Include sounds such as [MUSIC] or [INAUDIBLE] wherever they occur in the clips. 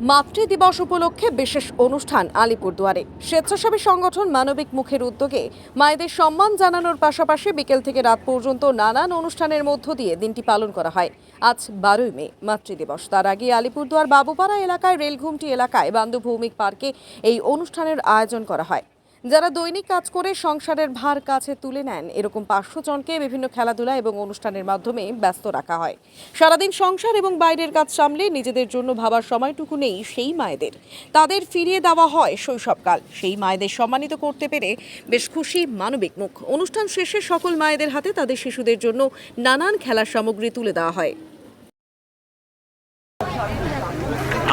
মাতৃ দিবস উপলক্ষে বিশেষ অনুষ্ঠান আলিপুরদুয়ারে। স্বেচ্ছাসেবী সংগঠন মানবিক মুখের উদ্যোগে মায়েদের সম্মান জানানোর পাশাপাশি বিকেল থেকে রাত পর্যন্ত নানান অনুষ্ঠানের মধ্য দিয়ে দিনটি পালন করা হয়। আজ বারোই মে মাতৃদিবস তার আগে আলিপুরদুয়ার বাবুপাড়া এলাকায় রেলঘুমটি এলাকায় বান্ধু ভৌমিক পার্কে এই অনুষ্ঠানের আয়োজন করা হয়। যারা দৈনিক কাজ করে সংসারের ভার কাছে তুলে নেন, এরকম পাঁচশো জনকে বিভিন্ন খেলাধুলা এবং অনুষ্ঠানের মাধ্যমে ব্যস্ত রাখা হয়। সারাদিন সংসার এবং বাইরের কাজ সামলে নিজেদের জন্য ভাবার সময়টুকু নেই সেই মায়েদের। তাদের ফিরিয়ে দেওয়া হয় শৈশবকাল। সেই মায়েদের সম্মানিত করতে পেরে বেশ খুশি মানবিক মুখ। অনুষ্ঠান শেষে সকল মায়েদের হাতে তাদের শিশুদের জন্য নানান খেলার সামগ্রী তুলে দেওয়া হয়।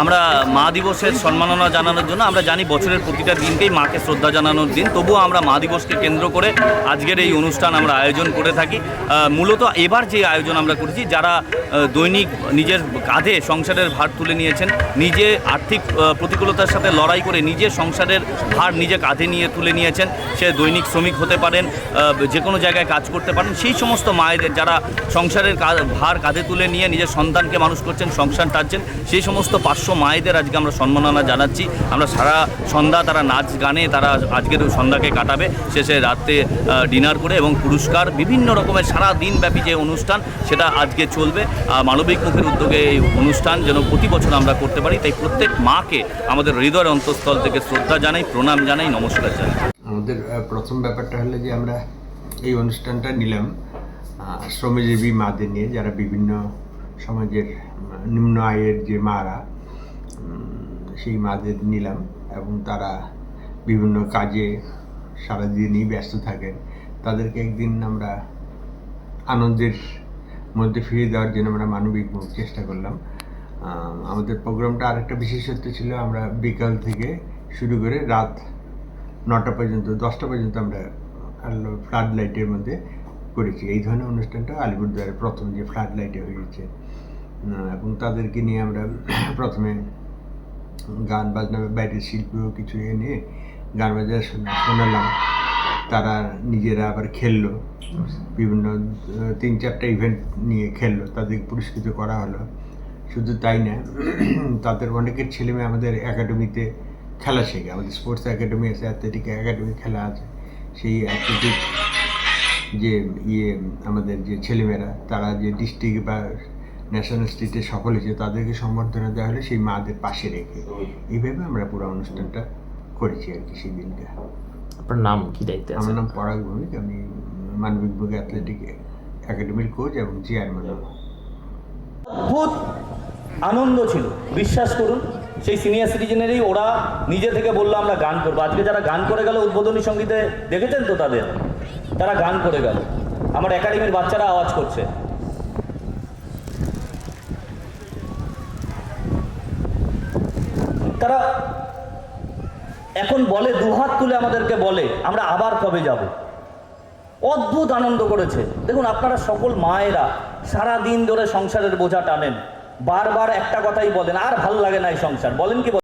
আমরা মা দিবসের সম্মাননা জানানোর জন্য আমরা জানি বছরের প্রতিটা দিনকেই মাকে শ্রদ্ধা জানানোর দিন। তবুও আমরা মা দিবসকে কেন্দ্র করে আজকের এই অনুষ্ঠান আমরা আয়োজন করে থাকি। মূলত এবার যে আয়োজন আমরা করেছি, যারা দৈনিক নিজের কাঁধে সংসারের ভার তুলে নিয়েছেন, নিজে আর্থিক প্রতিকূলতার সাথে লড়াই করে নিজে সংসারের ভার নিজে কাঁধে নিয়ে তুলে নিয়েছেন, সে দৈনিক শ্রমিক হতে পারেন যে কোনো জায়গায় কাজ করতে পারেন, সেই সমস্ত মায়েদের যারা সংসারের ভার কাঁধে তুলে নিয়ে নিজের সন্তানকে মানুষ করছেন, সংসার টানছেন, সেই সমস্ত পাঁচশো মায়েদের আজকে আমরা সম্মাননা জানাচ্ছি। আমরা সারা সন্ধ্যা তারা নাচ গানে, তারা আজকের সন্ধ্যাকে কাটাবে। শেষে রাত্রে ডিনার করে এবং পুরস্কার, বিভিন্ন রকমের সারা দিনব্যাপী যে অনুষ্ঠান, সেটা আজকে চলবে। মানবিক মুখের উদ্যোগে এই অনুষ্ঠান যেন প্রতি বছর আমরা করতে পারি। তাই প্রত্যেক মাকে আমাদের হৃদয়ের অন্তঃস্থল থেকে শ্রদ্ধা জানাই, প্রণাম জানাই, নমস্কার জানাই। আমাদের প্রথম ব্যাপারটা হলো যে আমরা এই অনুষ্ঠানটা নিলাম। শ্রমজীবী মাদের নিয়ে, যারা বিভিন্ন সমাজের নিম্ন আয়ের যে মারা সেই মাদের নিলাম এবং তারা বিভিন্ন কাজে সারাদিনই ব্যস্ত থাকেন। তাদেরকে একদিন আমরা আনন্দের মধ্যে ফিরিয়ে দেওয়ার জন্য আমরা মানবিক চেষ্টা করলাম। আমাদের প্রোগ্রামটা আরেকটা বিশেষত্ব ছিল, আমরা বিকাল থেকে শুরু করে রাত নটা পর্যন্ত, দশটা পর্যন্ত আমরা ফ্লাড লাইটের মধ্যে করেছি। এই ধরনের অনুষ্ঠানটা আলিপুরদুয়ারে প্রথম যে ফ্লাড লাইটে হয়েছে। এবং তাদেরকে নিয়ে আমরা প্রথমে গান বাজনা বাইরের শিল্পীও কিছু এনে গান বাজনা শোনালাম। তারা নিজেরা আবার খেললো। বিভিন্ন তিন চারটা ইভেন্ট নিয়ে খেললো। তাদেরকে পুরস্কৃত করা হলো। শুধু তাই না, [CLEARS THROAT] তাদের অনেকের ছেলে মেয়ে আমাদের একাডেমিতে খেলা শেখে আমাদের স্পোর্টস একাডেমি আছে অ্যাথলেটিক একাডেমি খেলা আছে। সেই অ্যাথলেটিক যে ইয়ে আমাদের যে ছেলেমেয়েরা তারা যে ডিস্ট্রিক্ট বা ন্যাশনাল স্টেটে সফল হয়েছে তাদেরকে সম্বর্ধনা দেওয়া হলে সেই মাদের পাশে রেখে। এইভাবে আমরা পুরো অনুষ্ঠানটা করেছি আর কি সেই দিনটা আপনার নাম কি দায়িত্বে আমার নাম পরাগ ভৌমিক আমি মানবিক বুক অ্যাথলেটিক একাডেমির কোচ এবং চেয়ারম্যান অদ্ভুত আনন্দ ছিল। বিশ্বাস করুন সেই সিনিয়র সিটিজেনেরই ওরা নিজে থেকে বলল আমরা গান করব। আজকে যারা গান করে গেল উদ্বোধনী সঙ্গীতে দেখেছেন তো তাদের? তারা গান করে গেল। আমার একাডেমির বাচ্চারা আওয়াজ করছে। তারা এখন বলে দুহাত তুলে আমাদেরকে বলে, আমরা আবার কবে যাব? অদ্ভুত আনন্দ করেছে। দেখুন, আপনারা সকল মায়েরা সারা দিন ধরে সংসারের বোঝা টানেন। বারবার একটা কথাই বলেন, আর ভালো লাগে না এই সংসার। বলেন কি